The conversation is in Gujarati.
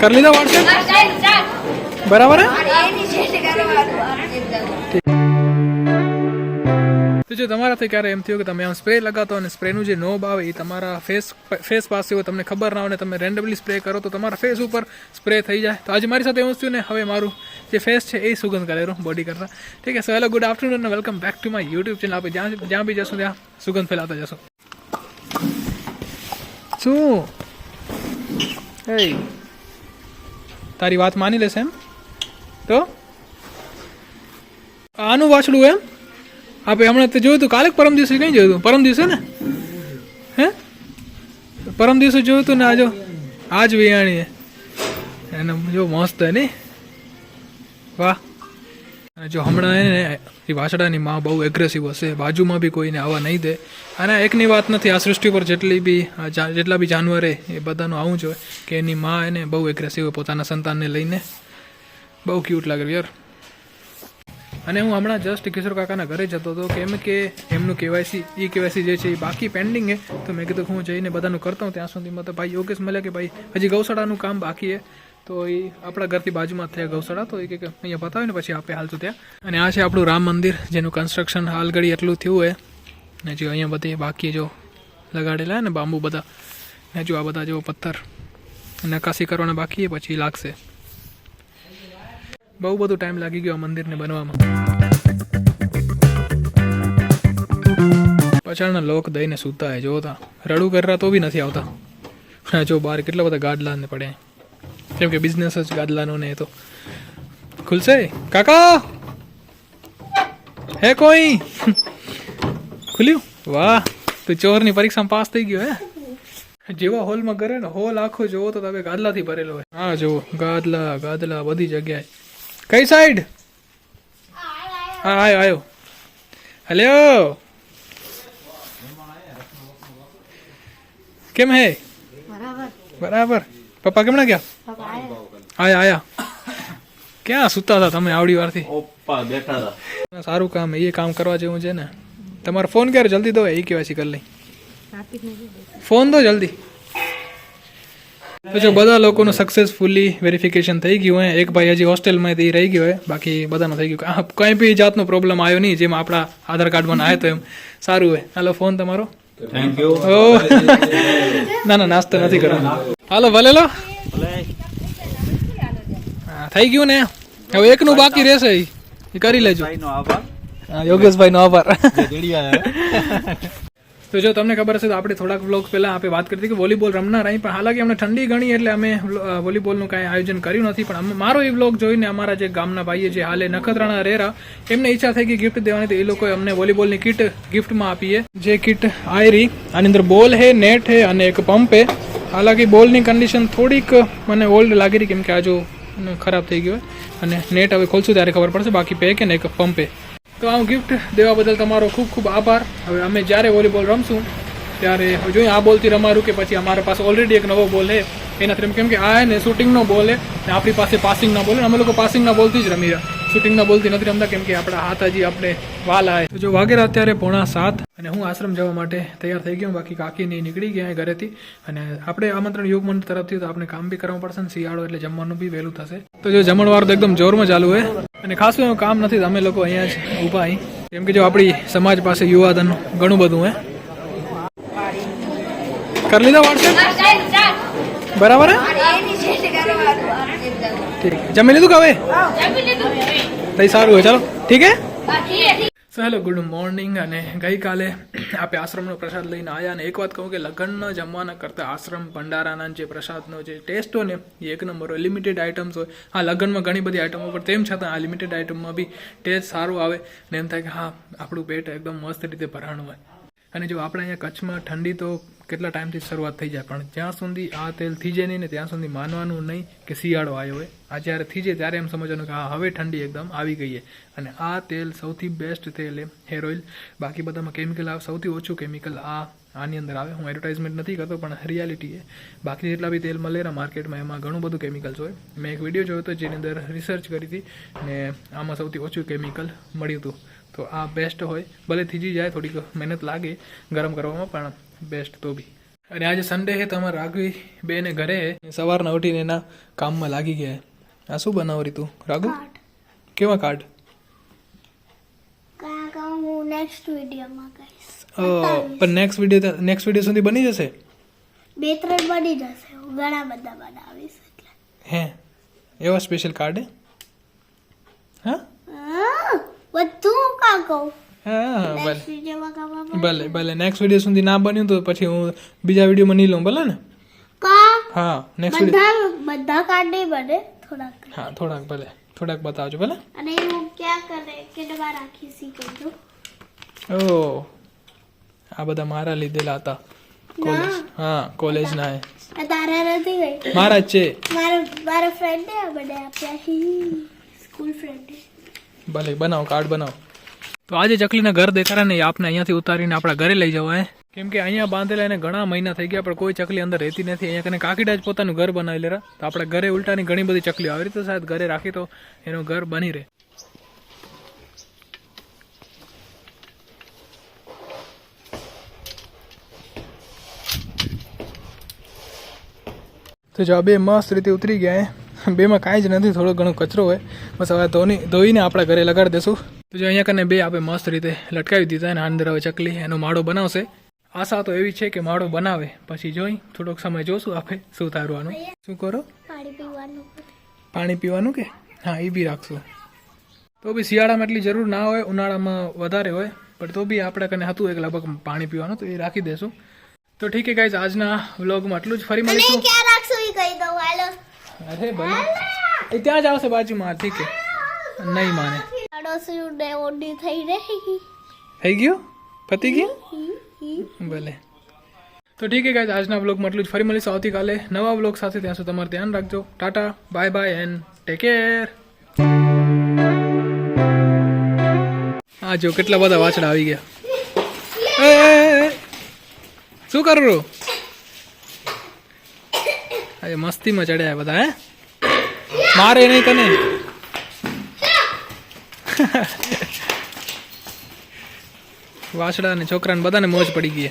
કરી લીધા વોટ્સએપ બરાબર હે? તો જો તમારાથી ક્યારે એમ થયું કે તમે આમ સ્પ્રે લગાતો અને સ્પ્રેનું જે નોબ આવે એ તમારા ફેસ ફેસ પાસે હોય તમને ખબર ના હોય ને તમે રેન્ડમલી સ્પ્રે કરો તો તમારા ફેસ ઉપર સ્પ્રે થઈ જાય. તો આજે મારી સાથે એવું થયું ને હવે મારું જે ફેસ છે એ સુગંધ કરેલો બોડી કરતાં. ઠીક છે સો હેલો ગુડ આફ્ટરનૂન અને welcome back to my YouTube channel આપણે જ્યાં જ્યાં બી જશું ત્યાં સુગંધ ફેલાતા જશું. શું? એ તારી વાત માની લેશે એમ? તો? આનું વાછડું એમ? આપણે હમણાં તે જોયું હતું કાલે પરમ દિવસે કઈ જોયું હતું પરમ દિવસે ને? હે? પરમ દિવસે જોયું હતું ને આજો આજ વિયાણી એને જો મસ્ત હે નહીં વાહ. જો હમણાં એને એ વાછડાની માં બહુ એગ્રેસિવ હશે, બાજુમાં બી કોઈને આવવા નહીં દે. અને એકની વાત નથી, આ સૃષ્ટિ પર જેટલી બી જેટલા બી જાનવરે એ બધાનું આવું જોઈએ કે એની માં એને બહુ એગ્રેસિવ હોય પોતાના સંતાનને લઈને. બહુ ક્યુટ લાગે યાર. અને હું હમણાં જસ્ટ કિશોર કાકાના ઘરે જતો હતો, કેમ કે એમનું કેવાયસી ઈ કેવાયસી જે છે એ બાકી પેન્ડિંગ છે તો મેં કીધું હું જઈને બધાનું કરતો હું ત્યાં સુધી તો ભાઈ યોગેશ મળ્યા કે ભાઈ, હજી ગૌશાળાનું કામ બાકી છે તો એ આપણા ઘરથી બાજુમાં થયા ગૌશાળા. તો એ કે અહીંયા બતાવે ને પછી આપણે હાલતું ત્યાં. અને આ છે આપણું રામ મંદિર, જેનું કન્સ્ટ્રક્શન હાલ એટલું થયું હોય. ને જો અહીંયા બધી બાકી જો લગાડેલા ને બાંબુ બધા. ને જો આ બધા જો પથ્થર નકાશી કરવાના બાકી પછી લાગશે. બહુ બધો ટાઈમ લાગી ગયો આ મંદિરને બનવામાં. પછાડના લોક દઈને સૂતા હે જો તા. રડું કરરા તો બી નથી આવતા. જો બહાર કેટલા બધા ગાડલા ને પડે કેમ કે બિઝનેસ જ ગાદલાનો ને એ તો. ખુલશે? કાકા! હે કોઈ? ખુલ્યું? વાહ! તો ચોરની પરીક્ષામાં પાસ થઈ ગયો હે? જેવા હોલમાં કરે ને હોલ આખો જોવો તો તમે ગાદલાથી ભરેલો હોય. હા જુઓ ગાદલા ગાદલા બધી જગ્યાએ. કઈ સાઈડ હા આયો આયો. હલ્યો કેમ હે? બરાબર. પપ્પા કેમણા ગયા? આયા આયા. ક્યાં સુતા હતા તમે આવડી વારથી? ઓપ્પા બેઠા હતા. સારું કામ એ કામ કરવા જેવું છે ને. તમારો ફોન ક્યારે જલ્દી દો એ કેવાસી કરી લઈ. ફોન દો જલ્દી. તો જો બધા લોકોનું સક્સેસફુલી વેરિફિકેશન થઈ ગયું હોય એક ભાઈ હજી હોસ્ટેલમાં એ રહી ગયો હોય બાકી બધાનું થઈ ગયું. કંઈ બી જાતનો પ્રોબ્લેમ આવ્યો નહીં જેમ આપણા આધાર કાર્ડમાં આવ્યો તો એમ. સારું હોય હાલો ફોન તમારો. થેન્ક યુ ના ના નાસ્તો નથી કરવાનો હાલો ભલે લો હા, થઈ ગયું ને? હવે એકનું બાકી રહેશે ઈ. ઈ કરી લેજો. યોગેશભાઈ નો આભાર. તો જો તમને ખબર હશે તો આપણે થોડાક વ્લોગ પહેલાં આપણે વાત કરી હતી કે વોલીબોલ રમનાર અહીં, પણ હાલાકી અમને ઠંડી ગણી એટલે અમે વોલીબોલનું કાંઈ આયોજન કર્યું નથી. પણ અમે- મારો એ વ્લોગ જોઈને અમારા જે ગામના ભાઈએ જે હાલે નખત્રાણા રહેરા એમને ઈચ્છા થઈ કે ગિફ્ટ દેવાની, તો એ લોકોએ અમને વોલીબોલની કિટ ગિફ્ટમાં આપીએ જે કિટ આયરી, આની અંદર બોલ હે નેટ હે અને એક પંપ હે. હાલાકી બોલની કન્ડિશન થોડીક મને ઓલ્ડ લાગી રહી, કેમ કે આ જો ખરાબ થઈ ગયો અને નેટ હવે ખોલશું ત્યારે ખબર પડશે, બાકી પે કે ને એક પંપે તો આ ગિફ્ટ દેવા બદલ તમારો ખૂબ ખૂબ આભાર. હવે અમે જ્યારે વોલીબોલ રમશું, ત્યારે જોઈએ આ બોલથી રમારું કે પછી અમારા પાસે ઓલરેડી એક નવો બોલ છે, એનાથી કેમ કે આ ને શૂટિંગનો બોલ છે, ને આપણી પાસે પાસિંગના બોલ. અમે લોકો પાસિંગના બોલથી જ રમી રહ્યા. શૂટિંગના બોલથી નથી રમતા, કેમ કે આપણા હાથ હજી આપણે વાલ આવે તો જો વાગેરા અત્યારે પોણા સાત, અને હું આશ્રમ જવા માટે તૈયાર થઈ ગયો, બાકી કાકી ને નીકળી ગયા ઘરેથી. અને આપણે આમંત્રણ યોગ મંડળ તરફથી તો આપણે કામ બી કરવું પડશે ને, શિયાળો એટલે જમવાનું બી વહેલું થશે. તો જો જમણવાર તો એકદમ જોરમાં ચાલુ હે અને ખાસું એવું કામ નથી અમે લોકો અહીંયા જ ઊભા અહીં. કેમ કે જો આપણી સમાજ પાસે યુવાધન ઘણું બધું હે. કરી લીધા વોટ્સએપ બરાબર ઠીક. જમી લીધું કે હવે? તઈ સારું હોય ચાલો. ઠીક હે? સો હેલો ગુડ મોર્નિંગ અને ગઈકાલે આપણે આશ્રમનો પ્રસાદ લઈને આવ્યા અને એક વાત કહું કે લગ્નના જમવાના કરતાં આશ્રમ ભંડારાના જે પ્રસાદનો જે ટેસ્ટ હોય ને, એ એક નંબર હોય. લિમિટેડ આઇટમ્સ હોય. હા, લગ્નમાં ઘણી બધી આઇટમો પણ તેમ છતાં આ લિમિટેડ આઇટમમાં બી ટેસ્ટ સારો આવે ને એમ થાય કે હા, આપણું પેટ એકદમ મસ્ત રીતે ભરાણું હોય. અને જો આપણે અહીંયા કચ્છમાં ઠંડી તો કેટલા ટાઈમથી શરૂઆત થઈ જાય, પણ જ્યાં સુધી આ તેલ થીજે નહીં ને ત્યાં સુધી માનવાનું નહીં કે શિયાળો આવ્યો હોય. આ જ્યારે થીજે ત્યારે એમ સમજવાનું કે હા, હવે ઠંડી એકદમ આવી ગઈ છે. અને આ તેલ સૌથી બેસ્ટ તેલ એ હેર ઓઇલ બાકી બધામાં કેમિકલ આવે, સૌથી ઓછું કેમિકલ આ, આની અંદર આવે. હું એડવર્ટાઇઝમેન્ટ નથી કરતો, પણ રિયાલિટી એ બાકી જેટલા બી તેલ મળે માર્કેટમાં એમાં ઘણું બધું કેમિકલ્સ હોય. મેં એક વીડિયો જોયો હતો, જેની અંદર રિસર્ચ કરી હતી ને આમાં સૌથી ઓછું કેમિકલ મળ્યું હતું. તો આ બેસ્ટ હોય. ભલે થીજી જાય થોડીક મહેનત લાગે ગરમ કરવામાં પણ બેસ્ટ તો બી. અને આજે સન્ડે છે તો અમારે રાઘવી બેને ઘરે. સવારના ઉઠીને એના કામમાં લાગી ગયા. આ શું બનાવો રીતું રાઘુ? કેવા કાર્ડ પણ નેક્સ્ટ વીડિયો નેક્સ્ટ વીડિયો સુધી બની જશે? બે ત્રણ બની જશે. ઘણા બધા બનાવીશ એટલે. હે એવા સ્પેશિયલ કાર્ડ હા? હા, બધું કા કહું? હા ભલે. ભલે નેક્સ્ટ વીડિયો સુધી ના બન્યું તો પછી હું બીજા વિડીયોમાં નહીં લઉં ભલે ને? કા? હા નેક્સ્ટ વીડિયો બધા કાર્ડ નહીં બને થોડાક. હા થોડાક ભલે. થોડાક બતાવજો ભલે. અને હું ક્યાં કરે? કેટલા રાખી શીખું છું ઓ આ બધા મારા લીધેલા હતા. કોલેજ હા કોલેજના હે તારા નથી ગઈ? મારા છે. મારા મારા ફ્રેન્ડ આ બધા આપ્યા. હી સ્કૂલ ફ્રેન્ડે ભલે, બનાવો, કાર્ડ બનાવો. તો આજે ચકલીના ઘર દેખાડા ને આપણે અહીંયાથી ઉતારીને આપણા ઘરે લઈ જવાય. કેમ કે અહીંયા બાંધેલા એને ઘણા મહિના થઈ ગયા, પણ કોઈ ચકલી અંદર રહેતી નથી. અહીંયા કને કાકીડા જ પોતાનું ઘર બનાવી લેરા. તો આપણા ઘરે ઉલટાની ઘણી બધી ચકલીઓ આવી રીતે શાયદ ઘરે રાખી તો એનું ઘર બની રહે. તો જો બે મસ્ત રીતે ઉતરી ગયા બેમાં કાંઈ જ નથી, થોડો ઘણો કચરો હોય. બસ હવે ધોની ધોઈને આપણે ઘરે લગાડી દેશું. તો જો અહીંયા કને બે આપણે મસ્ત રીતે લટકાવી દીધા અને અંદર હવે ચકલી એનો માળો બનાવશે. આશા તો એવી છે કે માળો બનાવે. પછી જોઈ થોડોક સમય જોશું આપણે શું તારવાનું. શું કરો? પાણી પીવાનું. કે? હા એ બી રાખશું. તો બી શિયાળામાં એટલી જરૂર ના હોય ઉનાળામાં વધારે હોય પણ તો બી આપણે કને હતું એક લગભગ પાણી પીવાનું તો એ રાખી દેશું. તો ઠીક છે ગાઈઝ આજના વ્લોગમાં આટલું જ. ફરી મળીશું. અરે ભલે. એ ત્યાં જ આવશે બાજુમાં ઠીક છે. નહીં માને. થઈ ગયું? પતી ગયું? ભલે. તો ઠીક છે ગાઈઝ આજના વ્લોગમાં આટલું જ. ફરી મળીશું આવતીકાલે નવા બ્લોગ સાથે. ત્યાં સુધી તમારે ધ્યાન રાખજો. Tata bye bye and take care હા જો કેટલા બધા વાછડા આવી ગયા. એ, શું કરું? આજે મસ્તીમાં ચડ્યા બધા હે? મારે નહીં તને વાછડા અને છોકરાને બધાને મોજ પડી ગઈ.